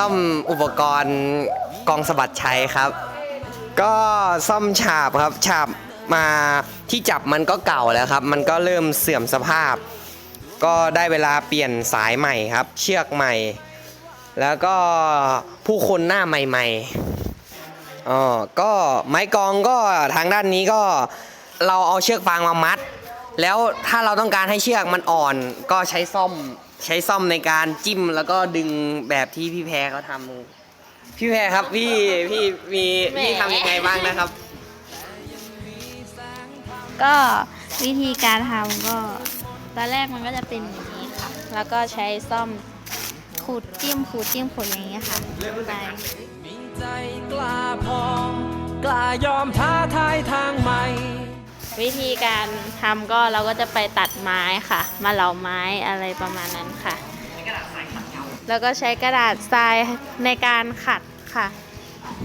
ซ่อมอุปกรณ์กองสะบัดชัยครับ ก็ซ่อมฉาบครับฉาบมาที่จับมันก็เก่าแล้วครับ มันก็เริ่มเสื่อมสภาพ ก็ได้เวลาเปลี่ยนสายใหม่ครับ เชือกใหม่ แล้วก็ผู้คนหน้าใหม่ๆอ๋อก็ไม้กองก็ทางด้านนี้ก็เราเอาเชือกฟางมามัด แล้วถ้าเราต้องการให้เชือกมันอ่อนก็ใช้ซ่อม ใช้ซ่อมในการจิ้มแล้วก็ดึงแบบที่พี่แพรเขาทำพี่แพรครับพี่พี่มีพี่ทำยังไงบ้างนะครับ ก็วิธีการทำก็ตอนแรกมันก็จะเป็นอย่างนี้ค่ะ แล้วก็ใช้ซ่อมขูดจิ้มขูดจิ้มขูดอย่างนี้ค่ะไปมีใจกล้าพอกล้ายอมท้าทายทางใหม่ วิธีการทำก็เราก็จะไปตัดไม้ค่ะ มาเหลาไม้อะไรประมาณนั้นค่ะ แล้วก็ใช้กระดาษทรายในการขัดค่ะ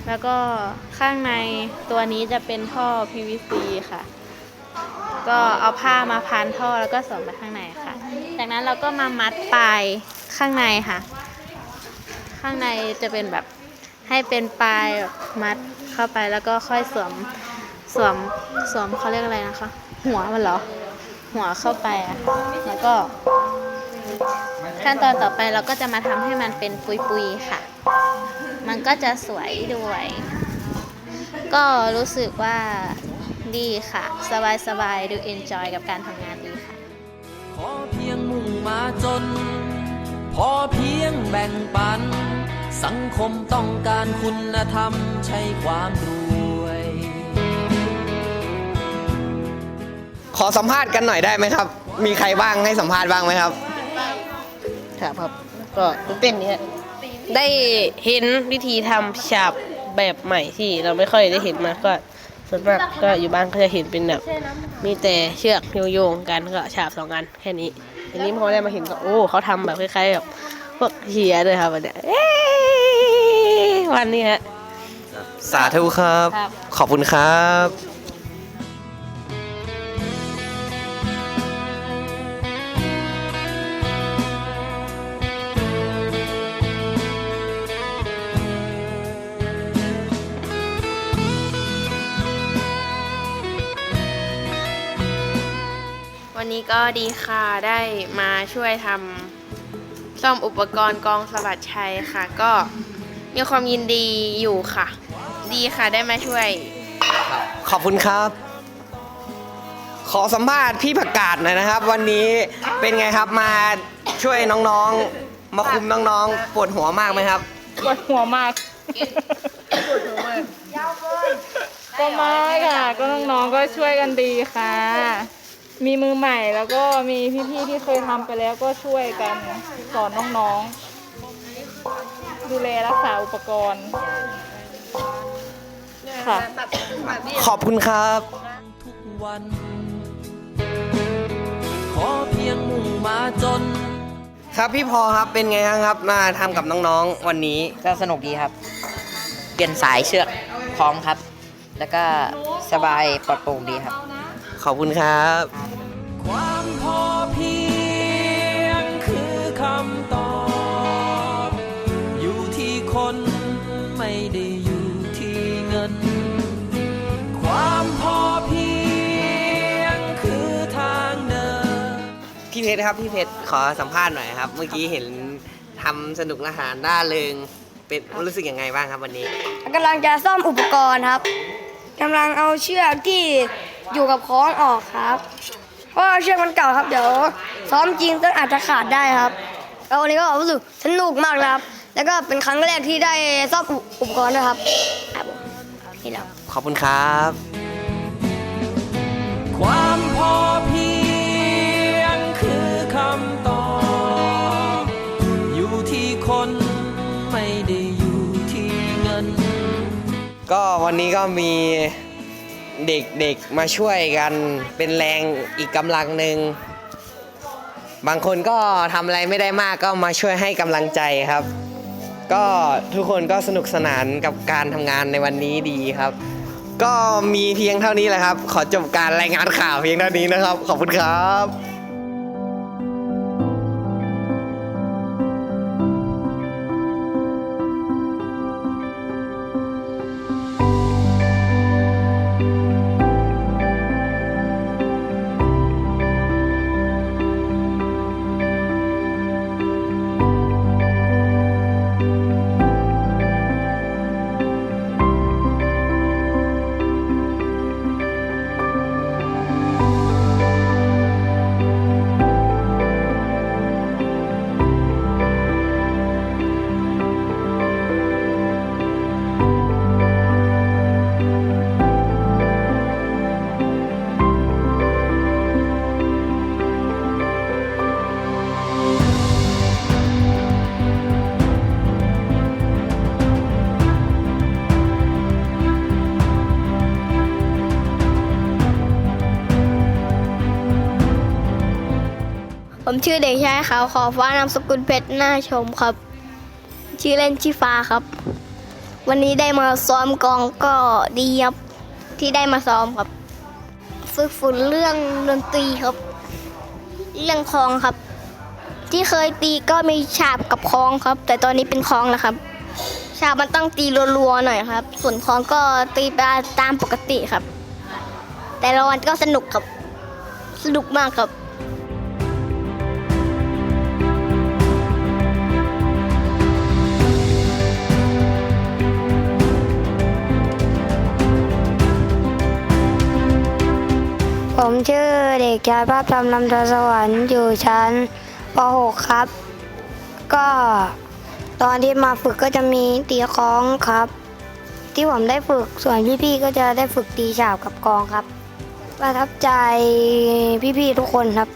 แล้วก็ข้างในตัวนี้จะเป็นท่อ PVC ค่ะ ก็เอาผ้ามาพันท่อแล้วก็สวมไปข้างในค่ะ จากนั้นเราก็มามัดปลายข้างในค่ะ ข้างในจะเป็นแบบให้เป็นปลายมัดเข้าไปแล้วก็ค่อยสวม สวมสวมเขาเรียกอะไรนะคะ หัวมันเหรอ หัวเข้าไปอะแล้วก็ ขั้นตอนต่อไปเราก็จะมาทำให้มันเป็นปุยๆค่ะ มันก็จะสวยด้วย ก็รู้สึกว่าดีค่ะ สบายๆดูเอนจอยกับการทำงานดีค่ะ ขอเพียงมุ่งมาจน พอเพียงแบ่งปัน สังคมต้องการคุณธรรมใช้ความร ขอสัมภาษณ์กันหน่อยได้ไหมครับ มีใครบ้างให้สัมภาษณ์บ้างไหมครับ ครับครับก็ตื่นเต้นนี่ฮะได้เห็นวิธีทำฉาบแบบใหม่ที่เราไม่ค่อยได้เห็นมาก็ส่วนมากก็อยู่บ้านก็จะเห็นเป็นแบบ มีแต่เชือกโยงๆกันก็ฉาบสองอันแค่นี้อันนี้พอได้มาเห็นก็โอ้เขาทำแบบคล้ายๆแบบพวกเฮียด้วยครับวันเนี้ยเอ้ยวันนี้ฮะ สาธุครับ ครับ ขอบคุณครับ ก็ดีค่ะได้มาช่วยทำซ่อมอุปกรณ์กองสะบัดชัยค่ะ ก็มีความยินดีอยู่ค่ะ ดีค่ะได้มาช่วย ขอบคุณครับ ขอสัมภาษณ์พี่ผักกาดหน่อยนะครับ วันนี้เป็นไงครับมาช่วยน้องๆ มาคุมน้องๆปวดหัวมากไหมครับ ปวดหัวมาก ก็ไม่ค่ะ ก็น้องๆก็ช่วยกันดีค่ะ มีมือใหม่แล้วก็มีพี่ๆที่เคยทำไปแล้วก็ช่วยกันสอนน้องๆ ดูแลรักษาอุปกรณ์ ค่ะขอบคุณครับ ทุกวัน ขอเพียงมุ่งมาจน ครับพี่พอครับเป็นไงครับมาทำกับน้องๆวันนี้ ก็สนุกดีครับ เปลี่ยนสายเชือกคล้องครับ แล้วก็สบายปลอดโปร่งดีครับ ขอบคุณครับ ความพอเพียงคือคำตอบ อยู่ที่คนไม่ได้อยู่ที่เงิน ความพอเพียงคือทางเดิน พี่เพชรครับพี่เพชรขอสัมภาษณ์หน่อยครับ เมื่อกี้เห็นทำสนุกลาหารด้าเริงเป็นรู้สึกยังไงบ้างครับวันนี้ กำลังจะซ่อมอุปกรณ์ครับ กำลังเอาเชือกที่ อยู่กับคล้องออกครับเพราะว่าเชือกมันเก่าครับเดี๋ยวซ้อมจริงต้องอาจจะขาดได้ครับแล้ววันนี้ก็รู้สึกสนุกมากเลยครับ แล้วก็เป็นครั้งแรกที่ได้ซ่อมอุปกรณ์ด้วยครับครับผมนี่แหละขอบคุณครับ ความพอเพียงคือคำตอบอยู่ที่คนไม่ได้อยู่ที่เงิน ก็วันนี้ก็มี เด็กๆมาช่วยกันเป็นแรงอีกกำลังหนึ่งบางคนก็ทำอะไรไม่ได้มากก็มาช่วยให้กำลังใจครับ ก็ทุกคนก็สนุกสนานกับการทำงานในวันนี้ดีครับ ก็มีเพียงเท่านี้แหละครับ ขอจบการรายงานข่าวเพียงเท่านี้นะครับ ขอบคุณครับ ผมชื่อเด็กชายขาวขอบฟ้านามสกุลเพชรหน้าชมครับ ชื่อเล่นชื่อฟ้าครับ วันนี้ได้มาซ้อมกองก็ดีครับที่ได้มาซ้อมครับ ฝึกฝนเรื่องดนตรีครับ เรื่องคลองครับ ที่เคยตีก็มีฉาบกับคลองครับ แต่ตอนนี้เป็นคลองแล้วครับ ฉาบมันต้องตีรัวๆหน่อยครับ ส่วนคลองก็ตีไปตามปกติครับ แต่ละวันก็สนุกครับ สนุกมากครับ ผมชื่อเด็กชายภาพธรรมลำธาสวรรค์อยู่ชั้นป .6 ครับ ก็ตอนที่มาฝึกก็จะมีตีคล้องครับ ที่ผมได้ฝึกส่วนพี่ๆก็จะได้ฝึกตีฉาบกับกองครับ ประทับใจพี่ๆทุกคนครับ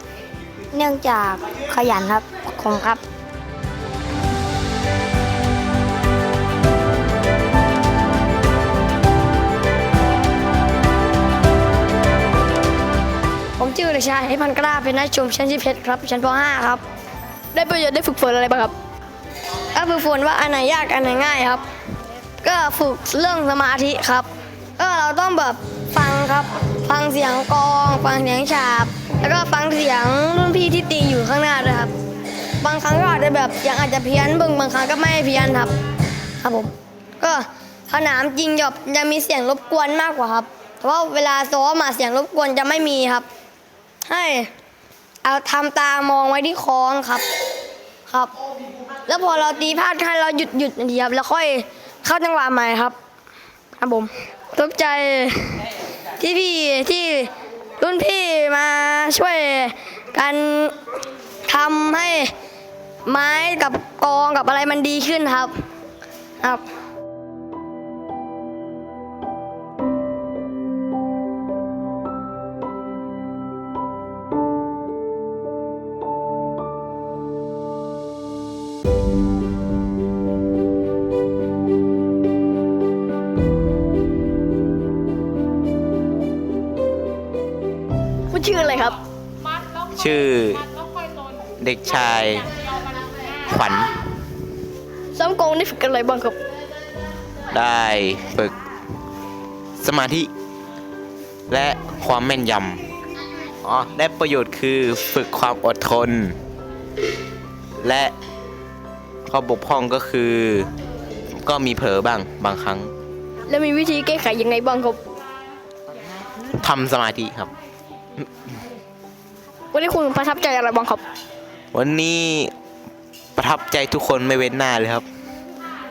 เนื่องจากขยันครับขอบคุณครับ กชายพันกล้าเป็นนักชมชั้นที่เพชรครับชั้นป .5 ครับ ได้ประโยชน์ได้ฝึกฝนอะไรบ้างครับก็ฝึกฝนว่าอันไหนยากอันไหนง่ายครับ ก็ฝึกเรื่องสมาธิครับ ก็เราต้องแบบฟังครับ ฟังเสียงกลอง ฟังเสียงฉาบ แล้วก็ฟังเสียงรุ่นพี่ที่ตีอยู่ข้างหน้าด้วยครับ บางครั้งก็อาจจะแบบเสียงอาจจะเพี้ยนเบิ่งบางครั้งก็ไม่เพี้ยนครับ ครับผมก็สนามจริงหยอบจะมีเสียงรบกวนมากกว่าครับ เพราะว่าเวลาซ้อมมาเสียงรบกวนจะไม่มีครับ ให้เอาทำตามองไว้ที่คองครับ ครับ แล้วพอเราตีพลาดให้เราหยุดหยุดนาทีครับแล้วค่อยเข้าจังหวะใหม่ครับ ครับผมตกใจที่พี่ที่รุ่นพี่มาช่วยกันทำให้ไม้กับกองกับอะไรมันดีขึ้นครับ ครับ ชื่อเด็กชาย ขวัญซ้อมกลองได้ฝึกกันอะไรบ้างครับ ได้ฝึกสมาธิ และความแม่นยำอ๋อได้ประโยชน์คือฝึกความอดทน และข้อบกพร่องก็คือ ก็มีเผลอบ้างบางครั้ง แล้วมีวิธีแก้ไขยังไงบ้างครับทำสมาธิครับ วันนี้คุณประทับใจอะไรบ้างครับ วันนี้ประทับใจทุกคนไม่เว้นหน้าเลยครับ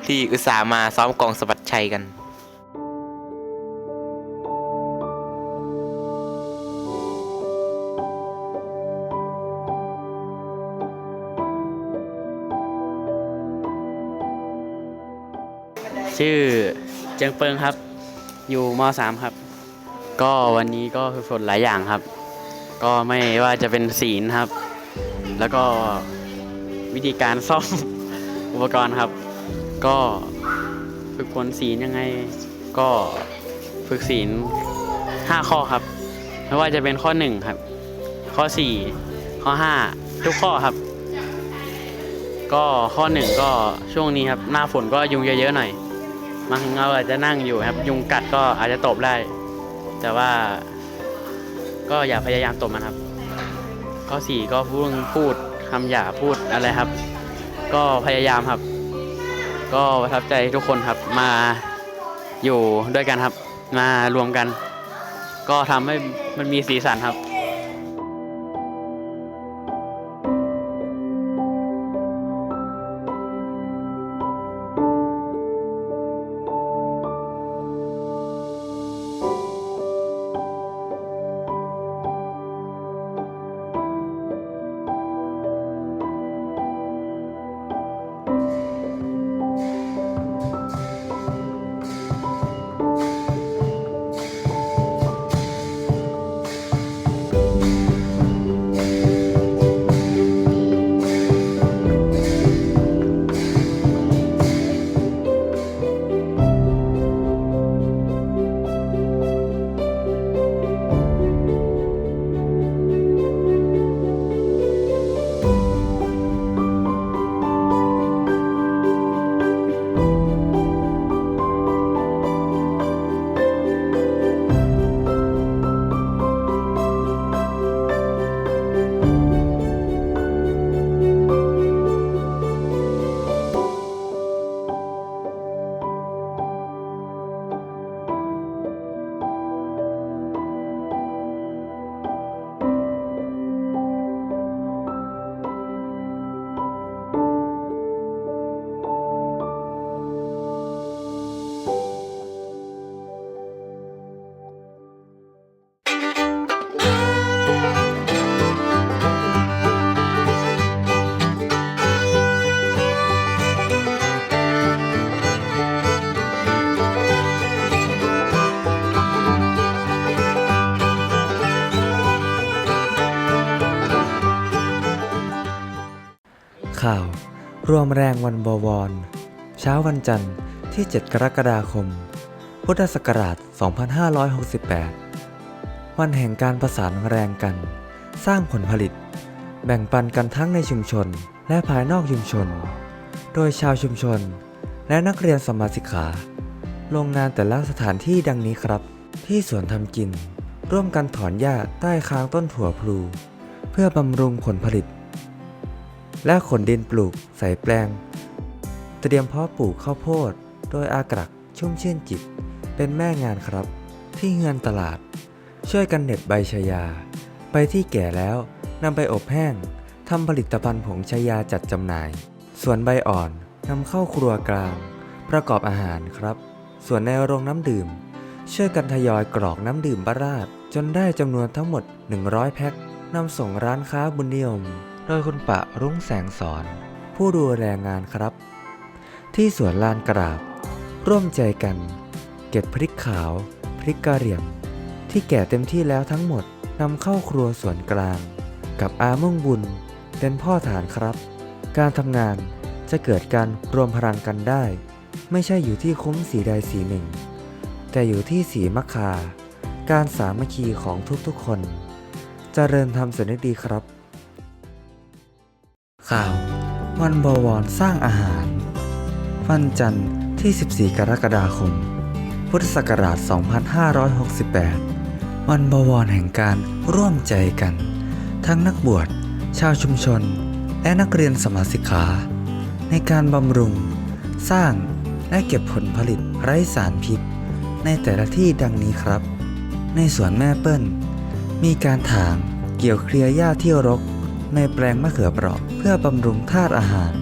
ที่อุตส่าห์มาซ้อมกองสะบัดชัยกัน ชื่อเจิงเปิงครับ อยู่ม .3 ครับ ก็วันนี้ก็ฝึกฝนหลายอย่างครับ ก็ไม่ว่าจะเป็นศีลครับ แล้วก็วิธีการซ่อม อุปกรณ์ครับ ก็ฝึกฝนศีลยังไง ก็ฝึกศีล5ข้อครับ ไม่ว่าจะเป็นข้อ1ครับ ข้อ 4 ข้อ 5 ทุกข้อครับ ก็ข้อหนึ่งก็ช่วงนี้ครับ หน้าฝนก็ยุงเยอะๆหน่อยบางเราอาจจะนั่งอยู่ครับ ยุงกัดก็อาจจะตบได้ แต่ว่า ก็อย่าพยายามตบมันครับ ข้อสี่ก็พูดพูดคำหยาพูดอะไรครับ ก็พยายามครับ ก็ประทับใจทุกคนครับมาอยู่ด้วยกันครับ มารวมกัน ก็ทำให้มันมีสีสันครับ รวมแรงวันบวร เช้าวันจันทร์ที่ 7 กรกฎาคม พุทธศักราช 2568 วันแห่งการประสานแรงกัน สร้างผลผลิต แบ่งปันกันทั้งในชุมชนและภายนอกชุมชน โดยชาวชุมชน และนักเรียนสมาสิกขาโรงงานแต่ละสถานที่ดังนี้ครับ ที่สวนทำกิน ร่วมกันถอนหญ้าใต้ค้างต้นถั่วพลู เพื่อบำรุงผลผลิต และขนดินปลูกใส่แปลง เตรียมเพาะปลูกข้าวโพด โดยอากรักชุ่มชื่นจิต เป็นแม่งานครับ ที่เฮือนตลาด ช่วยกันเหน็บใบชายา ไปที่แก่แล้วนำไปอบแห้งทำผลิตภัณฑ์ผงชายาจัดจำหน่าย ส่วนใบอ่อนนำเข้าครัวกลาง ประกอบอาหารครับ ส่วนในโรงน้ำดื่ม ช่วยกันทยอยกรอกน้ำดื่มบาราดจนได้จำนวนทั้งหมด 100 แพ็คนำส่งร้านค้าบุญนิยม โดยคุณปะรุ่งแสงสอน ผู้ดูแลงานครับ ที่สวนลานกราบ ร่วมใจกัน เก็บพริกขาว พริกกะเหรี่ยงที่แก่เต็มที่แล้วทั้งหมดนำเข้าครัวสวนกลาง กับอามุ่งบุญเป็นพ่อฐานครับ การทำงานจะเกิดการรวมพลังกันได้ ไม่ใช่อยู่ที่คุ้มสีใดสีหนึ่ง แต่อยู่ที่สีมะคา การสามัคคีของทุกๆคนจเจริญทำสนึกดีครับ ข่าว วันบวรสร้างอาหาร วันจันทร์ที่ 14 กรกฎาคม พุทธศักราช 2568 วันบวรแห่งการร่วมใจกัน ทั้งนักบวช ชาวชุมชน และนักเรียนสมาสิกขา ในการบำรุง สร้างและเก็บผลผลิตไร้สารพิษ ในแต่ละที่ดังนี้ครับ ในสวนแม่เปิ้ล มีการถางเกี่ยวเคลียร์หญ้าที่รก ในแปลงมะเขือเปราะเพื่อบำรุงธาตุอาหาร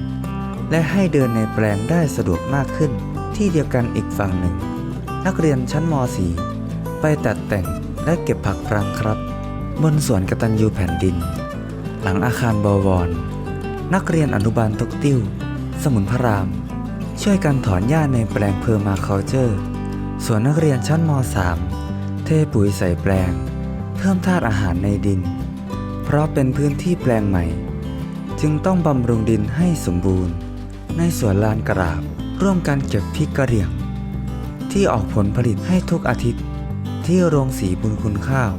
และให้เดินในแปลงได้สะดวกมากขึ้น ที่เดียวกันอีกฝั่งหนึ่ง นักเรียนชั้นม .4 ไปตัดแต่งและเก็บผักปรังครับ บนสวนกตัญญูแผ่นดิน หลังอาคารบวร นักเรียนอนุบาลตกติ้ว สมุนพระราม ช่วยกันถอนหญ้าในแปลงเพอร์มาเคาเจอร์ส่วนนักเรียนชั้นม .3 เทปุ๋ยใส่แปลง เพิ่มธาตุอาหารในดิน เพราะเป็นพื้นที่แปลงใหม่ จึงต้องบำรุงดินให้สมบูรณ์ ในสวนลานกราบ ร่วมกันเก็บพริกกระเหรี่ยง ที่ออกผลผลิตให้ทุกอาทิตย์ ที่โรงสีบุญคุณข้าว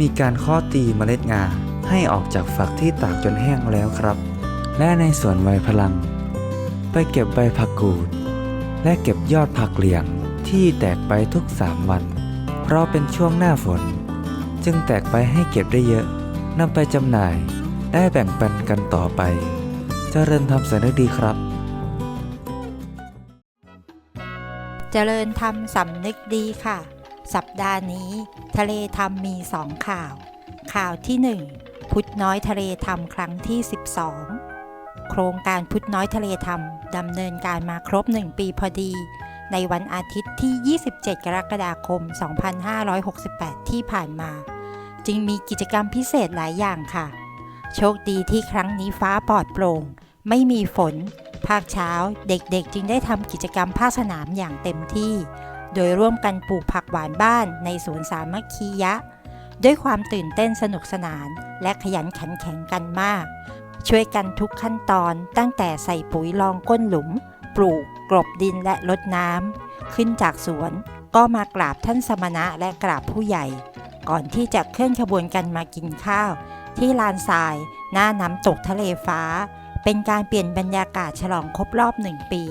มีการข้อตีเมล็ดงาให้ออกจากฝักที่ตากจนแห้งแล้วครับ และในสวนไวพลัง ไปเก็บใบผักกูด และเก็บยอดผักเหลียงที่แตกไปทุกสามวัน เพราะเป็นช่วงหน้าฝน จึงแตกไปให้เก็บได้เยอะ นำไปจำหน่ายได้แบ่งปันกันต่อไปเจริญทำสารดีครับเจริญธรรมสำนึกดีค่ะ สัปดาห์นี้ ทะเลธรรมมีสองข่าว ข่าวที่ 1 พุทธน้อยทะเลธรรมครั้งที่ 12 โครงการพุทธน้อยทะเลธรรมดำเนินการมาครบ 1 ปีพอดีในวันอาทิตย์ที่ 27 กรกฎาคม 2568 ที่ผ่านมา จึงมีกิจกรรมพิเศษหลายอย่างค่ะ โชคดีที่ครั้งนี้ฟ้าปลอดโปร่ง ไม่มีฝน ภาคเช้าเด็กๆ จึงได้ทำกิจกรรมภาคสนามอย่างเต็มที่ โดยร่วมกันปลูกผักหวานบ้านในสวนสามัคคียะ ด้วยความตื่นเต้นสนุกสนานและขยันขันแข็งกันมาก ช่วยกันทุกขั้นตอนตั้งแต่ใส่ปุ๋ยรองก้นหลุม ปลูก กลบดินและลดน้ำขึ้นจากสวนก็มากราบท่านสมณะและกราบผู้ใหญ่ ก่อนที่จะเคลื่อนขบวนกันมากินข้าว ที่ลานทราย หน้าน้ำตกทะเลฟ้า เป็นการเปลี่ยนบรรยากาศฉลองครบรอบหนึ่งปี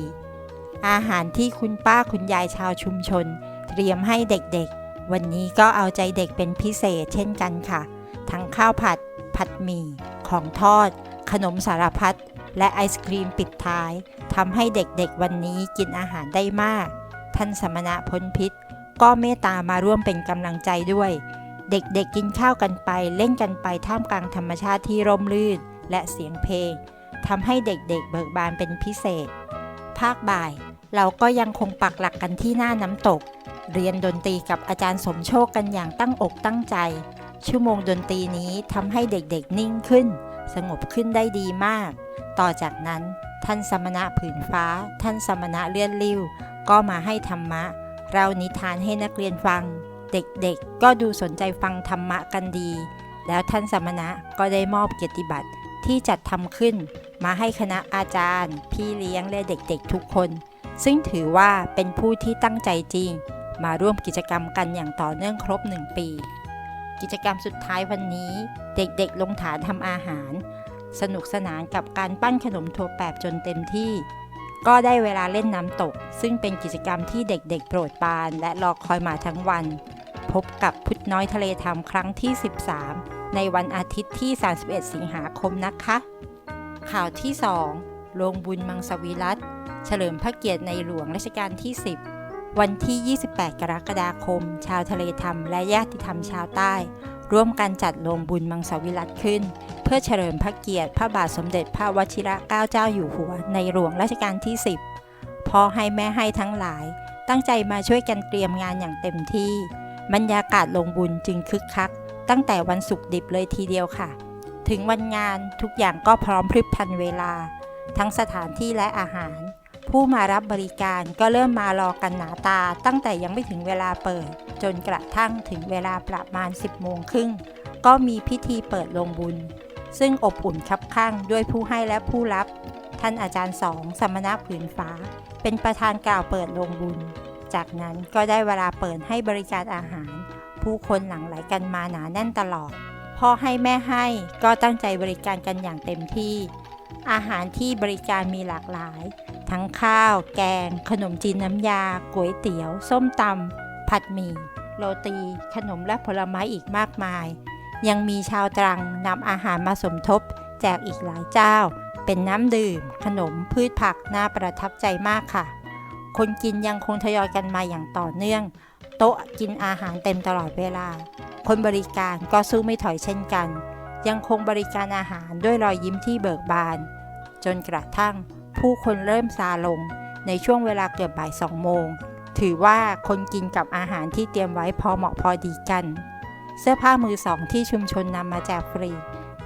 อาหารที่คุณป้าคุณยายชาวชุมชน เตรียมให้เด็กๆ วันนี้ก็เอาใจเด็กเป็นพิเศษเช่นกันค่ะ ทั้งข้าวผัด ผัดหมี่ ของทอด ขนมสารพัด และไอศครีมปิดท้ายทำให้เด็กๆ วันนี้กินอาหารได้มาก ท่านสมณะพ้นพิษก็เมตตามาร่วมเป็นกำลังใจด้วย เด็กๆกินข้าวกันไป เล่นกันไปท่ามกลางธรรมชาติที่ร่มรื่น และเสียงเพลงทำให้เด็กๆเบิกบานเป็นพิเศษ ภาคบ่าย เราก็ยังคงปักหลักกันที่หน้าน้ำตก เรียนดนตรีกับอาจารย์สมโชคกันอย่างตั้งอกตั้งใจ ชั่วโมงดนตรีนี้ทำให้เด็กๆนิ่งขึ้น สงบขึ้นได้ดีมาก ต่อจากนั้น ท่านสมณะผืนฟ้า ท่านสมณะเลื่อนลิ้ว ก็มาให้ธรรมะ เรานิทานให้นักเรียนฟัง เด็กๆ ก็ดูสนใจฟังธรรมะกันดี แล้วท่านสมณะก็ได้มอบเกียรติบัตรที่จัดทำขึ้นมาให้คณะอาจารย์ พี่เลี้ยงและเด็กๆทุกคน ซึ่งถือว่าเป็นผู้ที่ตั้งใจจริง มาร่วมกิจกรรมกันอย่างต่อเนื่องครบ 1 ปี กิจกรรมสุดท้ายวันนี้ เด็กๆ ลงฐานทำอาหาร สนุกสนานกับการปั้นขนมถั่วแปบจนเต็มที่ ก็ได้เวลาเล่นน้ำตก ซึ่งเป็นกิจกรรมที่เด็กๆ โปรดปราน และรอคอยมาทั้งวัน บกับพุทธน้อยทะเลธรรมครั้งที่ 13 ในวันอาทิตย์ที่ 31 สิงหาคมนะคะ ข่าวที่ 2 โรงบุญมังสวิรัตเฉลิมพระเกียรติในหลวงรัชกาลที่ 10 วันที่ 28 กรกฎาคม ชาวทะเลธรรมและญาติธรรมชาวใต้ ร่วมกันจัดโรงบุญมังสวิรัตขึ้น เพื่อเฉลิมพระเกียรติพระบาทสมเด็จพระวชิระเกล้าเจ้าอยู่หัวในหลวงรัชกาลที่ 10พ่อให้แม่ให้ทั้งหลาย ตั้งใจมาช่วยกันเตรียมงานอย่างเต็มที่ บรรยากาศลงบุญจึงคึกคัก ตั้งแต่วันศุกร์ดิบเลยทีเดียวค่ะ ถึงวันงานทุกอย่างก็พร้อมพริบพันเวลา ทั้งสถานที่และอาหาร ผู้มารับบริการก็เริ่มมารอกันหนาตา ตั้งแต่ยังไม่ถึงเวลาเปิด จนกระทั่งถึงเวลาประมาณ 10โมงครึ่งก็มีพิธีเปิดลงบุญ ซึ่งอบอุ่นคับข้างด้วยผู้ให้และผู้รับ ท่านอาจารย์สองสมณะผืนฟ้า เป็นประธานกล่าวเปิดลงบุญ จากนั้นก็ได้เวลาเปิดให้บริการอาหาร ผู้คนหลั่งไหลกันมาหนาแน่นตลอด พ่อให้แม่ให้ก็ตั้งใจบริการกันอย่างเต็มที่ อาหารที่บริการมีหลากหลาย ทั้งข้าว แกง ขนมจีนน้ำยาก๋วยเตี๋ยว ส้มตำผัดหมี่ โรตี ขนมและผลไม้อีกมากมาย ยังมีชาวตรังนำอาหารมาสมทบ แจกอีกหลายเจ้า เป็นน้ำดื่ม ขนมพืชผักน่าประทับใจมากค่ะ คนกินยังคงทยอยกันมาอย่างต่อเนื่อง โต๊ะกินอาหารเต็มตลอดเวลา คนบริการก็สู้ไม่ถอยเช่นกัน ยังคงบริการอาหารด้วยรอยยิ้มที่เบิกบาน จนกระทั่งผู้คนเริ่มซาลงในช่วงเวลาเกือบบ่ายสองโมง ถือว่าคนกินกับอาหารที่เตรียมไว้พอเหมาะพอดีกัน เสื้อผ้ามือสองที่ชุมชนนำมาแจกฟรี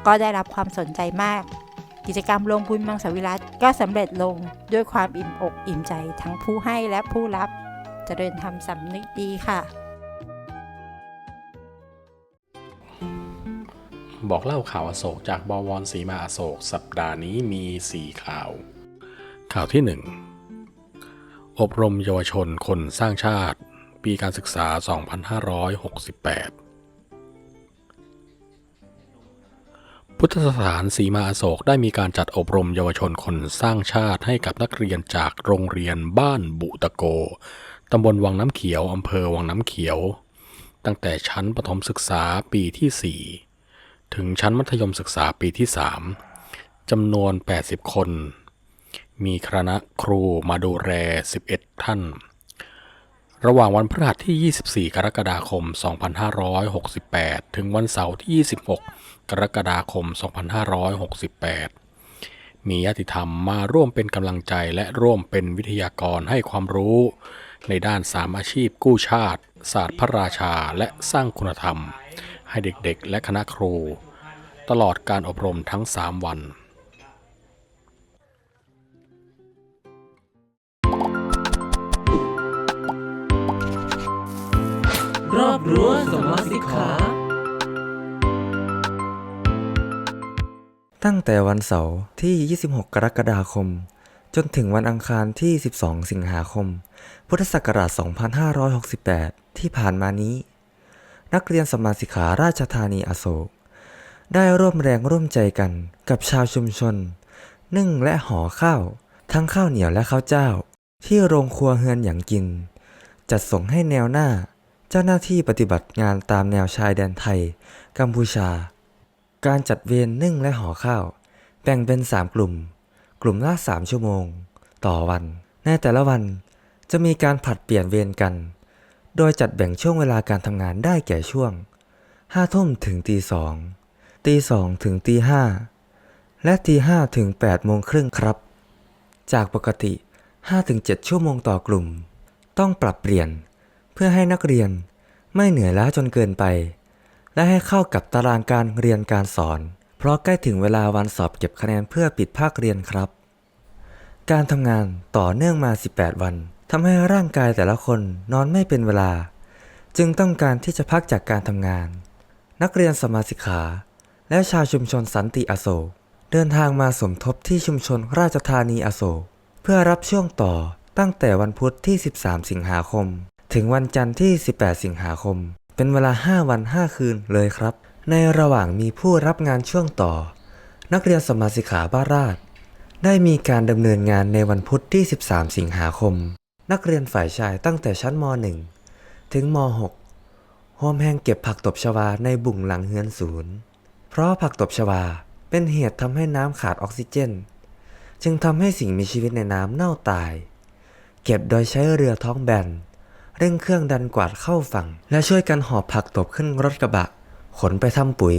ก็ได้รับความสนใจมาก กิจกรรมลงบุญมังสวิรัตก็สำเร็จลงด้วยความอิ่มอกอิ่มใจทั้งผู้ให้และผู้รับจเจริญธรรมสำนึกดีค่ะ บอกเล่าข่าวอโศกจากบวรศรีมาอโศก สัปดาห์นี้มี 4 ข่าว ข่าวที่ 1 อบรมเยาวชนคนสร้างชาติ ปีการศึกษา 2568 พุทธสถานสีมาอโศกได้มีการจัดอบรมเยาวชนคนสร้างชาติให้กับนักเรียนจากโรงเรียนบ้านบุตะโก ตำบลวังน้ำเขียว อำเภอวังน้ำเขียว ตั้งแต่ชั้นประถมศึกษาปีที่ 4 ถึงชั้นมัธยมศึกษาปีที่ 3จำนวน 80 คน มีคณะครูมาดูแล11 ท่าน ระหว่างวันพฤหัสที่ 24 กรกฎาคม 2568 ถึงวันเสาร์ที่ 26 กรกฎาคม 2568 มีญาติธรรมมาร่วมเป็นกำลังใจและร่วมเป็นวิทยากรให้ความรู้ ในด้านสามอาชีพกู้ชาติ ศาสตร์พระราชาและสร้างคุณธรรม ให้เด็กๆ และคณะครู ตลอดการอบรมทั้ง 3 วัน รอบรั้วสมาสิกขา ตั้งแต่วันเสาร์ที่ 26 กรกฎาคม จนถึงวันอังคารที่ 12 สิงหาคม พุทธศักราช 2568 ที่ผ่านมานี้ นักเรียนสมาสิกขาราชธานีอโศก ได้ร่วมแรงร่วมใจกันกับชาวชุมชน นึ่งและห่อข้าว ทั้งข้าวเหนียวและข้าวเจ้า ที่โรงครัวเฮือนอย่างกิน จัดส่งให้แนวหน้า เจ้าหน้าที่ปฏิบัติงานตามแนวชายแดนไทย กัมพูชา การจัดเวรนึ่งและห่อข้าว แบ่งเป็น 3 กลุ่ม กลุ่มละ3ชั่วโมง ต่อวัน ในแต่ละวันจะมีการผลัดเปลี่ยนเวรกัน โดยจัดแบ่งช่วงเวลาการทำงานได้แก่ช่วง5ทุ่มถึงตีสอง ตีสองถึงตีห้า และตีห้าถึง8โมงครึ่งครับ จากปกติ 5-7 ชั่วโมงต่อกลุ่ม ต้องปรับเปลี่ยน เพื่อให้นักเรียนไม่เหนื่อยล้าจนเกินไป และให้เข้ากับตารางการเรียนการสอน เพราะใกล้ถึงเวลาวันสอบเก็บคะแนนเพื่อปิดภาคเรียนครับ การทำงานต่อเนื่องมา 18 วันทำให้ร่างกายแต่ละคนนอนไม่เป็นเวลา จึงต้องการที่จะพักจากการทำงาน นักเรียนสมาสิกขา และชาวชุมชนสันติอโศกเดินทางมาสมทบที่ชุมชนราชธานีอโศกเพื่อรับช่วงต่อตั้งแต่วันพุธที่ 13 สิงหาคม ถึงวันจันทร์ที่ 18 สิงหาคม เป็นเวลา 5 วัน 5 คืนเลยครับ ในระหว่างมีผู้รับงานช่วงต่อ นักเรียนสมาสิกขาบ้านราช ได้มีการดำเนินงานในวันพุธที่ 13 สิงหาคม นักเรียนฝ่ายชายตั้งแต่ชั้นม .1 ถึงม .6 โฮมแห้งเก็บผักตบชวาในบุ่งหลังเฮือนศูนย์ เพราะผักตบชวาเป็นเหตุทำให้น้ำขาดออกซิเจน จึงทำให้สิ่งมีชีวิตในน้ำเน่าตาย เก็บโดยใช้เรือท้องแบน เร่งเครื่องดันกวาดเข้าฝั่ง และช่วยกันหอบผักตบขึ้นรถกระบะ ขนไปทำปุ๋ย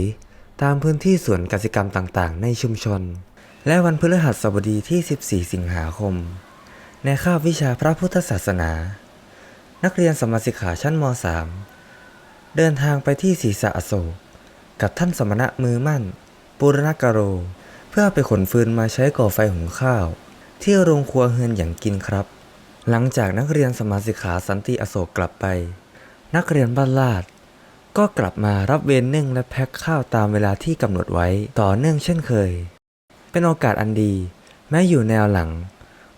ตามพื้นที่สวนกสิกรรมต่างๆ ในชุมชน และวันพฤหัสบดีที่ 14 สิงหาคม ในคาบวิชาพระพุทธศาสนา นักเรียนสมาสิกขาชั้นม .3 เดินทางไปที่ศรีษะอโศกกับท่านสมณะมือมั่น ปุรณกโร เพื่อไปขนฟืนมาใช้ก่อไฟหุงข้าว ที่โรงครัวเฮือนอย่างกินครับ หลังจากนักเรียนสมาสิกขาสันติอโศกกลับไป นักเรียนบ้านลาด ก็กลับมารับเวรนึ่งและแพ็คข้าวตามเวลาที่กำหนดไว้ต่อเนื่องเช่นเคย เป็นโอกาสอันดี แม้อยู่แนวหลัง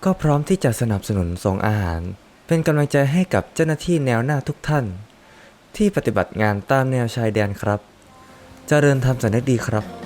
ก็พร้อมที่จะสนับสนุนส่งอาหาร เป็นกำลังใจให้กับเจ้าหน้าที่แนวหน้าทุกท่าน ที่ปฏิบัติงานตามแนวชายแดนครับเจริญธรรมสันนิดีครับ